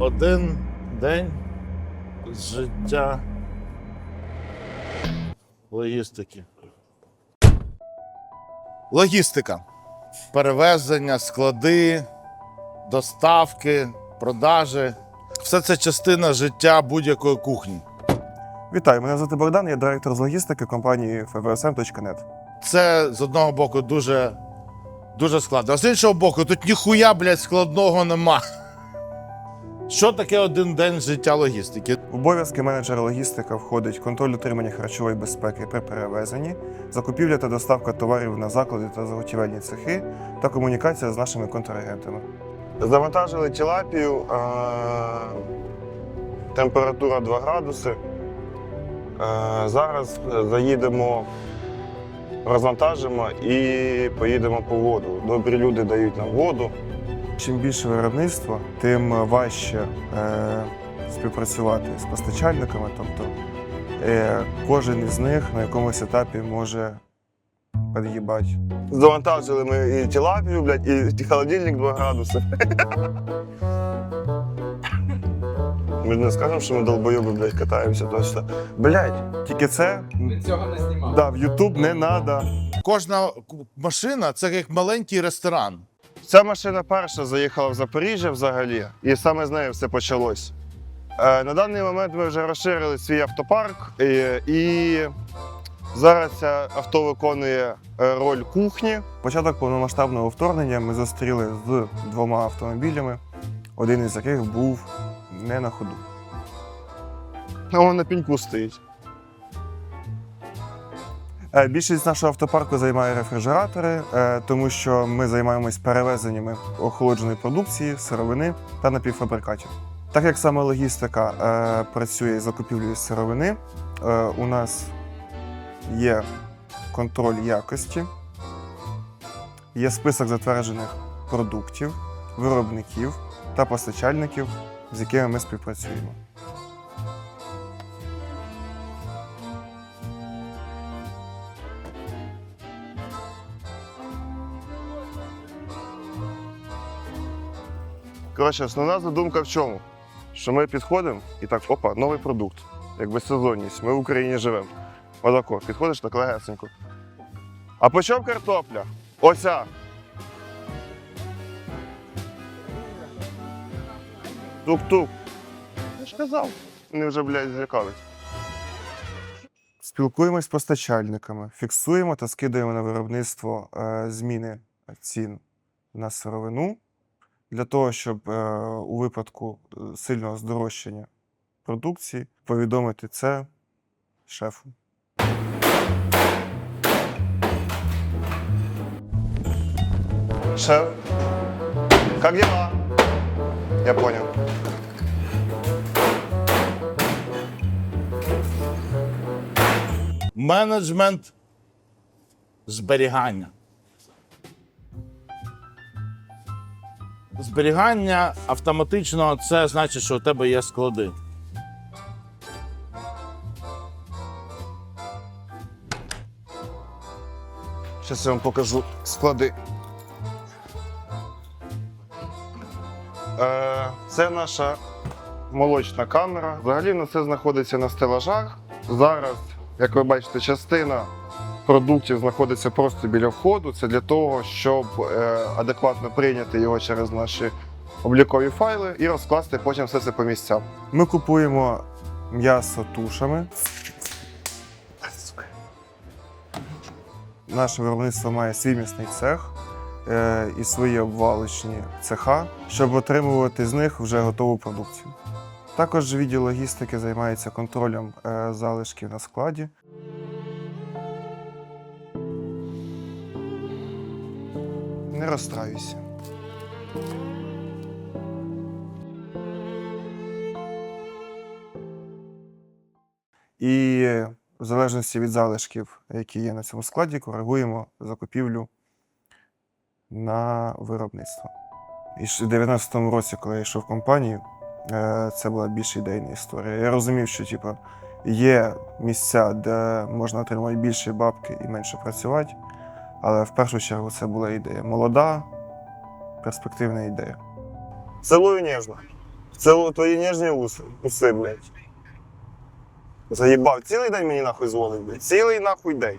Один день з життя логістики. Логістика. Перевезення, склади, доставки, продажі. Все це частина життя будь-якої кухні. Вітаю, мене звати Богдан, я директор з логістики компанії FVSM.net. Це з одного боку дуже, дуже складно. А з іншого боку, тут ніхуя, блядь, складного нема. Що таке один день життя логістики? В обов'язки менеджера логістика входить контроль утримання харчової безпеки при перевезенні, закупівля та доставка товарів на заклади та заготівельні цехи та комунікація з нашими контрагентами. Завантажили тілапію, е- температура 2 градуси. Е- зараз заїдемо, розвантажимо і поїдемо по воду. Добрі люди дають нам воду. Чим більше виробництва, тим важче е, співпрацювати з постачальниками. Тобто е, кожен із них на якомусь етапі може під'їбати. Завантажили ми і тілапію, блядь, і холодильник 2 градуси. Ми ж не скажемо, що ми долбойоби, блядь, катаємося точно. Блядь, тільки це Ми цього не знімали. да, в Ютуб не треба. Кожна машина це як маленький ресторан. Ця машина перша заїхала в Запоріжжя взагалі, і саме з нею все почалось. Е, на даний момент ми вже розширили свій автопарк, і, і зараз це авто виконує е, роль кухні. Початок повномасштабного вторгнення ми зустріли з двома автомобілями, один із яких був не на ходу. А він на піньку стоїть. Е, Більшість нашого автопарку займає рефрижератори, е, тому що ми займаємось перевезеннями охолодженої продукції, сировини та напівфабрикатів. Так як саме логістика е, працює з закупівлею сировини, у нас є контроль якості, є список затверджених продуктів, виробників та постачальників, з якими ми співпрацюємо. Коротше, основна задумка в чому? Що ми підходимо і так, опа, новий продукт. Якби сезонність. Ми в Україні живемо. Отако, підходиш так легесенько. А по чому картопля? Оця. Тук-тук. Я ж казав. Вони вже, блядь, злякались. Спілкуємось з постачальниками, фіксуємо та скидаємо на виробництво е, зміни цін на сировину для того, щоб е, у випадку е, сильного здорожчання продукції повідомити це шефу. Шеф, как дела? Я понял. Менеджмент зберігання. Зберігання автоматично це значить, що у тебе є склади. Зараз я вам покажу склади. Е, Це наша молочна камера. Взагалі на це знаходиться на стелажах. Зараз, як ви бачите, частина продуктів знаходиться просто біля входу. Це для того, щоб е, адекватно прийняти його через наші облікові файли і розкласти потім все це по місцям. Ми купуємо м'ясо тушами. Наше виробництво має свій м'ясний цех е, і свої обвалочні цеха, щоб отримувати з них вже готову продукцію. Також відділ логістики займається контролем е, залишків на складі. Не розстраюйся. І в залежності від залишків, які є на цьому складі, коригуємо закупівлю на виробництво. І в 90-му році, коли я йшов в компанію, е, це була більш ідейна історія. Я розумів, що типу, є місця, де можна отримати більше бабки і менше працювати. Але в першу чергу це була ідея. Молода, перспективна ідея. Цілую ніжно. Це твої ніжні уси, уси, блядь. Заїбав. Цілий день мені нахуй дзвонить, блядь. Цілий нахуй день.